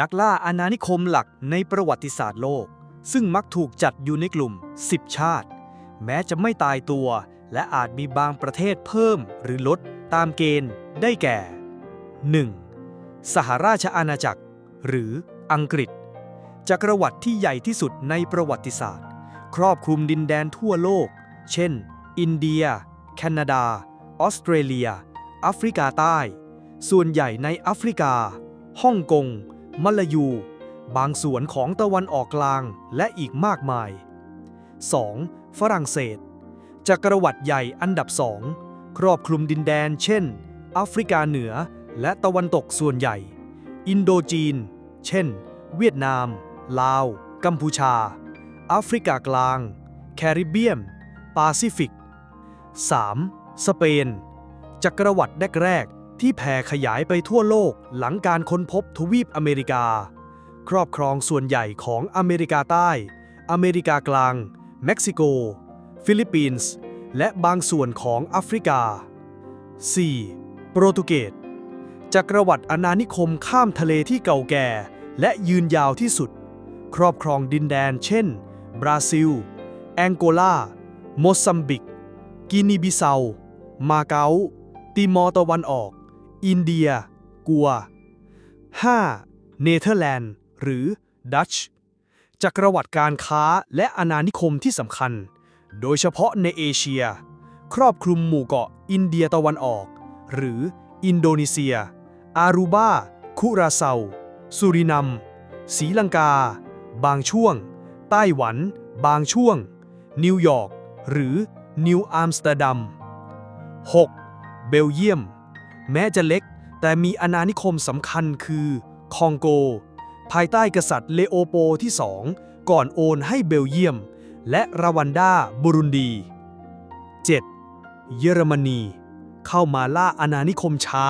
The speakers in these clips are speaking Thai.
นักล่าอาณานิคมหลักในประวัติศาสตร์โลก ซึ่งมักถูกจัดอยู่ในกลุ่ม 10 ชาติ แม้จะไม่ตายตัว และอาจมีบางประเทศเพิ่มหรือลดตามเกณฑ์ได้แก่ 1. สหราชอาณาจักร หรืออังกฤษ จักรวรรดิที่ใหญ่ที่สุดในประวัติศาสตร์ ครอบคลุมดินแดนทั่วโลก เช่น อินเดีย แคนาดา ออสเตรเลียแอฟริกาใต้ ส่วนใหญ่ในแอฟริกา ฮ่องกง มลายู บางส่วนของตะวันออกกลางและอีกมากมาย 2. ฝรั่งเศส จักรวรรดิใหญ่อันดับสอง ครอบคลุมดินแดน เช่นแอฟริกาเหนือและตะวันตกส่วนใหญ่ อินโดจีน เช่น เวียดนาม ลาว กัมพูชาแอฟริกากลาง แคริบเบียนแปซิฟิก 3. สเปน จักรวรรดิแรกๆ ที่แผ่ขยายไปทั่วโลกหลังการค้นพบทวีปอเมริกา ครอบครองส่วนใหญ่ของอเมริกาใต้ อเมริกากลาง เม็กซิโก ฟิลิปปินส์ และบางส่วนของแอฟริกา 4. โปรตุเกสจักรวรรดิอาณานิคมข้ามทะเลที่เก่าแก่ และยืนยาวที่สุด ครอบครองดินแดนเช่น บราซิล แองโกลา โมซัมบิก กินีบิเซา มาเก๊าติมอร์ตะวันออก อินเดีย กัว 5. เนเธอร์แลนด์ หรือดัตช์จักรวรรดิการค้าและอาณานิคมที่สำคัญ โดยเฉพาะในเอเชีย ครอบคลุมหมู่เกาะอินเดียตะวันออก หรืออินโดนีเซีย อารูบา คุราเซา สุรินัมศรีลังกา บางช่วง ไต้หวัน บางช่วง นิวยอร์ก หรือนิวอัมสเตอร์ดัม 6. เบลเยียม แม้จะเล็ก แต่มีอาณานิคมสำคัญคือคองโก ภายใต้กษัตริย์เลโอโปที่สองก่อนโอนให้เบลเยียม และรวันดาบุรุนดี 7. เยอรมนี เข้ามาล่าอาณานิคมช้า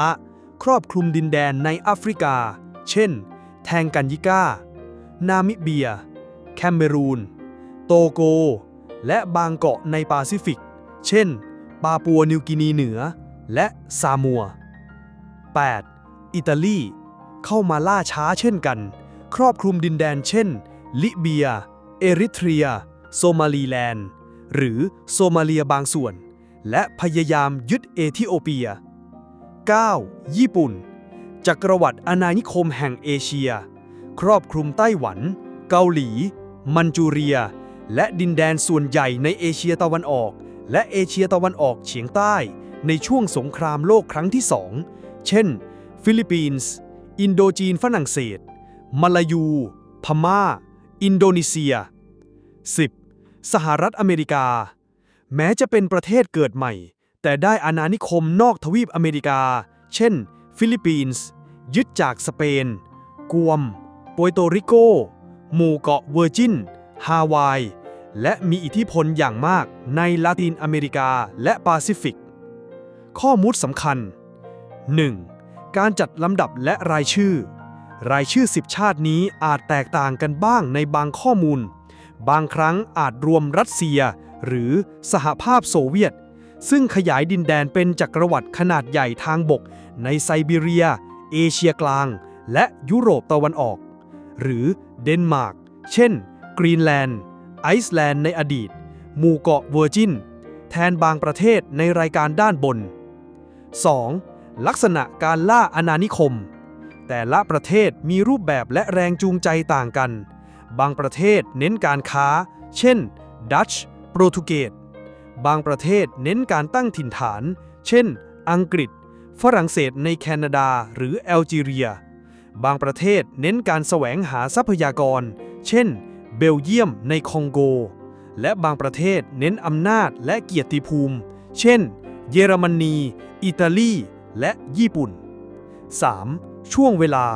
ครอบคลุมดินแดนในแอฟริกา เช่น แทงกันยิกานามิเบีย แคมเมรูน โตโก และบางเกาะในแปซิฟิก เช่น ปาปัวนิวกินีเหนือ และซามัว 8. อิตาลี เข้ามาล่าช้าเช่นกัน ครอบคลุมดินแดนเช่น ลิเบีย เอริเทรีย โซมาลีแลนด์ หรือโซมาเลียบางส่วน และพยายามยึดเอธิโอเปีย 9. ญี่ปุ่น จักรวรรดิอาณานิคมแห่งเอเชีย ครอบคลุมไต้หวัน เกาหลี มันจูเรีย และดินแดนส่วนใหญ่ในเอเชียตะวันออก และเอเชียตะวันออกเฉียงใต้ ในช่วงสงครามโลกครั้งที่สอง เช่น ฟิลิปปินส์ อินโดจีนฝรั่งเศส มาลายู พม่า อินโดนีเซีย 10. สหรัฐอเมริกา แม้จะเป็นประเทศเกิดใหม่ แต่ได้อาณานิคมนอกทวีปอเมริกา เช่น ฟิลิปปินส์ ยึดจากสเปน กวมโปรโตริโก หมู่เกาะเวอร์จิน ฮาวาย และมีอิทธิพลอย่างมากในลาตินอเมริกาและแปซิฟิก ข้อมูลสำคัญ 1. การจัดลำดับและรายชื่อ รายชื่อ 10 ชาตินี้อาจแตกต่างกันบ้างในบางข้อมูล บางครั้งอาจรวมรัสเซีย หรือสหภาพโซเวียต ซึ่งขยายดินแดนเป็นจักรวรรดิขนาดใหญ่ทางบก ในไซบีเรีย เอเชียกลาง และยุโรปตะวันออก หรือเดนมาร์ก เช่น กรีนแลนด์ ไอซ์แลนด์ในอดีต หมู่เกาะเวอร์จิน แทนบางประเทศในรายการด้านบน 2. ลักษณะการล่าอาณานิคม แต่ละประเทศมีรูปแบบและแรงจูงใจต่างกัน บางประเทศเน้นการค้า เช่น ดัตช์โปรตุเกส บางประเทศเน้นการตั้งถิ่นฐาน เช่น อังกฤษ ฝรั่งเศสในแคนาดาหรือแอลจีเรีย บางประเทศเน้นการแสวงหาทรัพยากร เช่น เบลเยียมในคองโก และบางประเทศเน้นอำนาจและเกียรติภูมิ เช่น เยอรมนี อิตาลี และญี่ปุ่น 3. ช่วงเวลา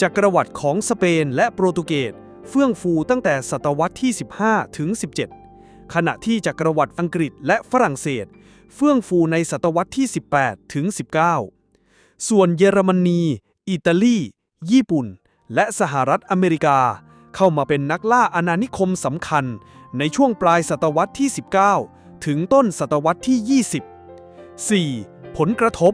จักรวรรดิของสเปนและโปรตุเกสเฟื่องฟูตั้งแต่ศตวรรษที่ 15 ถึง 17 ขณะที่จักรวรรดิอังกฤษและฝรั่งเศส เฟื่องฟูในศตวรรษที่ 18 ถึง 19 ส่วนเยอรมนี อิตาลี ญี่ปุ่น และสหรัฐอเมริกา เข้ามาเป็นนักล่าอาณานิคมสำคัญ ในช่วงปลายศตวรรษที่ 19 ถึงต้นศตวรรษที่ 20 4. ผลกระทบ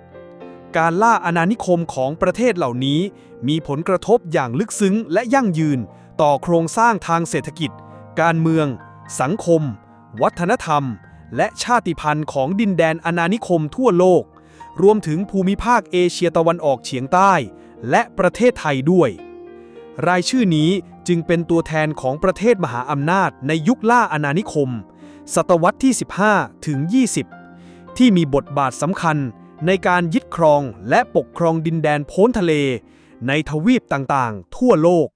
การล่าอาณานิคมของประเทศเหล่านี้ มีผลกระทบอย่างลึกซึ้งและยั่งยืน ต่อโครงสร้างทางเศรษฐกิจ การเมือง สังคม วัฒนธรรม และชาติพันธุ์ของดินแดนอาณานิคมทั่วโลก รวมถึงภูมิภาคเอเชียตะวันออกเฉียงใต้ และประเทศไทยด้วย รายชื่อนี้จึงเป็นตัวแทนของประเทศมหาอำนาจในยุคล่าอาณานิคม ศตวรรษที่ 15 ถึง 20 ที่มีบทบาทสำคัญ ในการยึดครองและปกครองดินแดนโพ้นทะเล ในทวีปต่างๆ ทั่วโลก